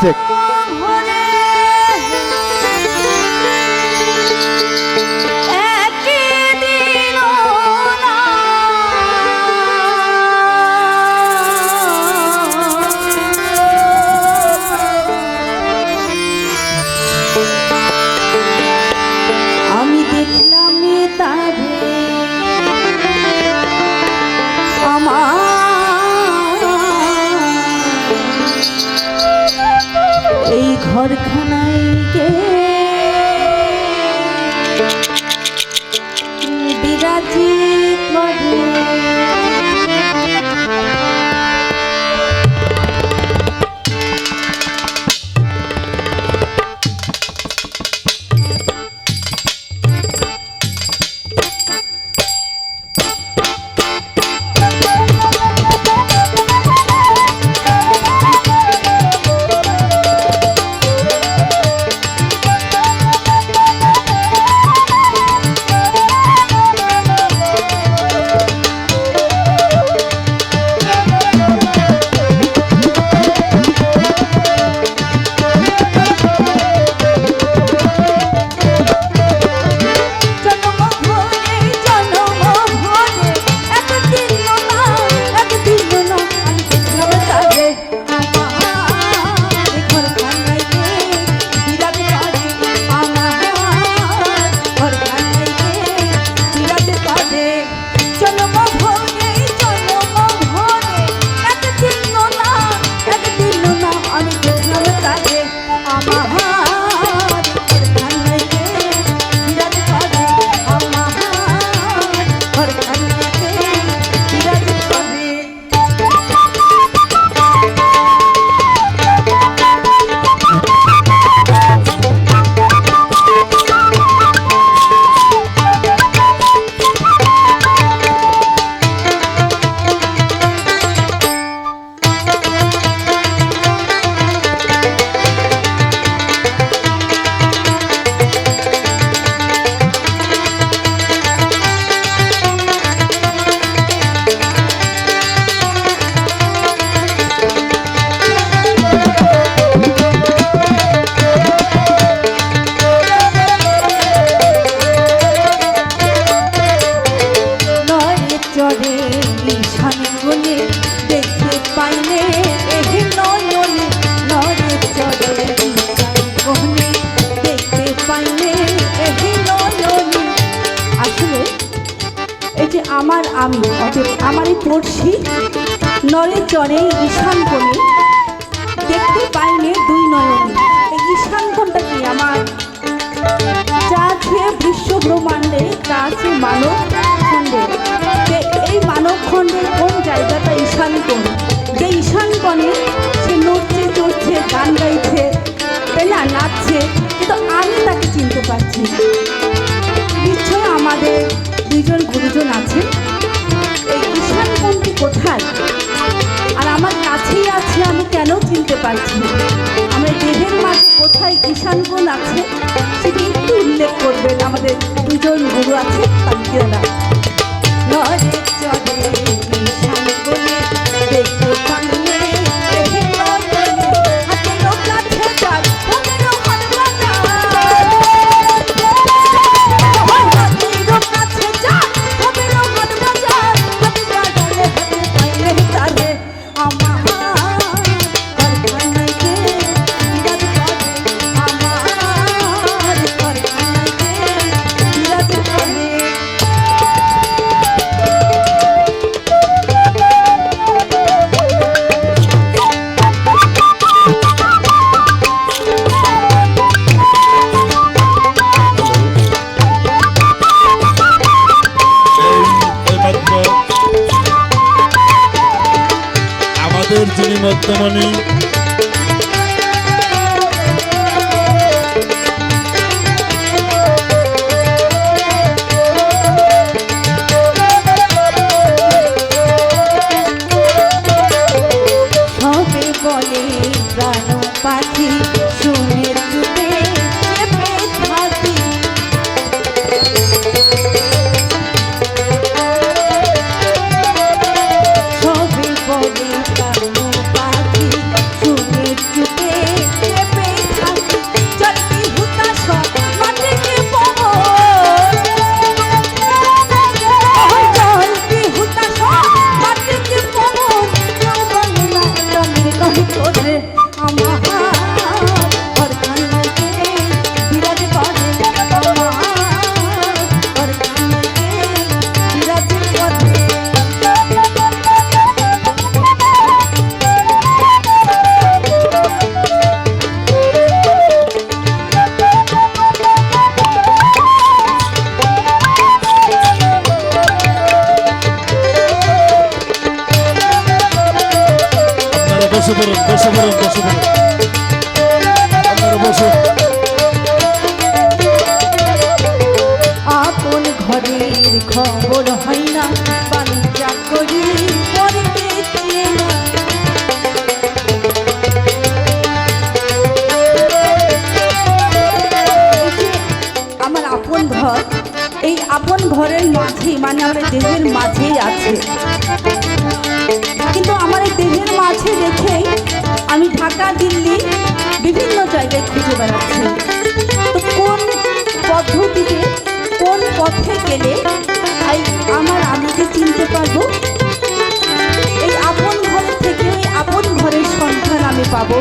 stick. এই ঘরখানায় কে আমি, অতএব আমারই পড়ছি নরে চরে ঈশান কোণে। দেখতে পাইলে দুই নয়নে। এই ঈশান কোণটা কি আমার? যা আছে বিশ্ব ব্রহ্মাণ্ডে তা আছে মানব খণ্ডে এই মানব খণ্ডের কোন জায়গাটা ঈশান কোণ? যে ঈশান কোণে সে নড়ছে, চড়ছে, গান গাইছে তাই না নাচছে কিন্তু আমি তাকে চিনতে পারছি। নিশ্চয় আমাদের দুইজন, গুরুজন আছে পারছি না। আমরা দেহের মাছ কোথায়? ঈশান গুণ আছে। সেটি একটু উল্লেখ করবেন। আমাদের দুজন গুরু আছে, তারা নরে চলে যিনি ঘর। এই আপন ঘরের মাঝেই মানে আমার দেহের মাঝেই আছে। কিন্তু আমার এই দেহের মাঝে দেখেই আমি ঢাকা, দিল্লি বিভিন্ন জায়গায় খুঁজে বেড়াচ্ছি। তো কোন পদ্ধতিতে, কোন পথে গেলে আমার আমিকে চিনতে পারব? এই আপন ঘর থেকে আপন ঘরের সন্ধান আমি পাবো।